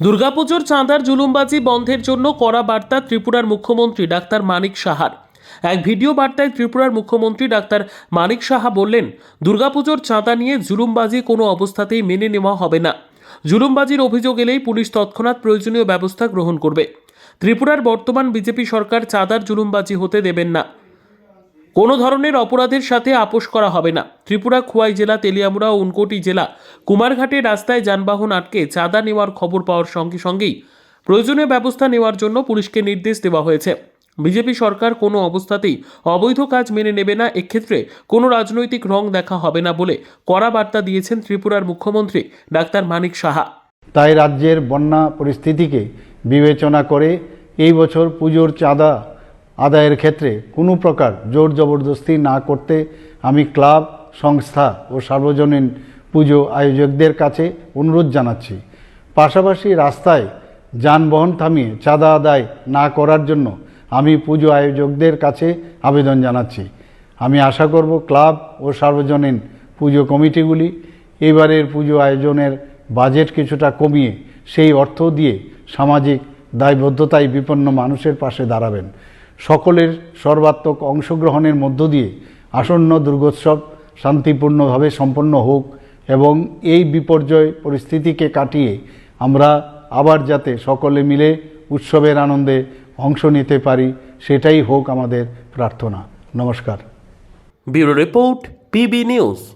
দুর্গাপুজোর চাঁদার জুলুমবাজি বন্ধের জন্য কড়া বার্তা ত্রিপুরার মুখ্যমন্ত্রী ডাক্তার মানিক সাহার। এক ভিডিও বার্তায় ত্রিপুরার মুখ্যমন্ত্রী ডাক্তার মানিক সাহা বললেন, দুর্গাপুজোর চাঁদা নিয়ে জুলুমবাজি কোনো অবস্থাতেই মেনে নেওয়া হবে না। জুলুমবাজির অভিযোগ এলেই পুলিশ তৎক্ষণাৎ প্রয়োজনীয় ব্যবস্থা গ্রহণ করবে। ত্রিপুরার বর্তমান বিজেপি সরকার চাঁদার জুলুমবাজি হতে দেবেন না। কোনো ধরনের অপরাধের সাথে আপোষ করা হবে না। ত্রিপুরা, খোয়াই জেলা, তেলিয়ামুড়া ও উনকোটি জেলা কুমারঘাটে রাস্তায় যানবাহন আটকে চাঁদা নেওয়ার খবর পাওয়ার সঙ্গে সঙ্গেই প্রয়োজনীয় ব্যবস্থা নেওয়ার জন্য পুলিশকে নির্দেশ দেওয়া হয়েছে। বিজেপি সরকার কোনো অবস্থাতেই অবৈধ কাজ মেনে নেবে না। এক্ষেত্রে কোনো রাজনৈতিক রং দেখা হবে না বলে কড়া বার্তা দিয়েছেন ত্রিপুরার মুখ্যমন্ত্রী ডাক্তার মানিক সাহা। তাই রাজ্যের বন্যা পরিস্থিতিকে বিবেচনা করে এই বছর পুজোর চাঁদা আদায়ের ক্ষেত্রে কোনো প্রকার জোর জবরদস্তি না করতে আমি ক্লাব, সংস্থা ও সার্বজনীন পুজো আয়োজকদের কাছে অনুরোধ জানাচ্ছি। পাশাপাশি রাস্তায় যানবাহন থামিয়ে চাঁদা আদায় না করার জন্য আমি পুজো আয়োজকদের কাছে আবেদন জানাচ্ছি। আমি আশা করব ক্লাব ও সার্বজনীন পুজো কমিটিগুলি এবারের পুজো আয়োজনের বাজেট কিছুটা কমিয়ে সেই অর্থ দিয়ে সামাজিক দায়বদ্ধতায় বিপন্ন মানুষের পাশে দাঁড়াবেন। সকলের সর্বাত্মক অংশগ্রহণের মধ্য দিয়ে আসন্ন দুর্গোৎসব শান্তিপূর্ণভাবে সম্পন্ন হোক এবং এই বিপর্যয় পরিস্থিতিকে কাটিয়ে আমরা আবার যাতে সকলে মিলে উৎসবের আনন্দে অংশ নিতে পারি, সেটাই হোক আমাদের প্রার্থনা। নমস্কার। Bureau report, PB news.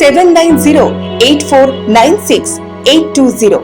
seven nine zero eight four nine six eight two zero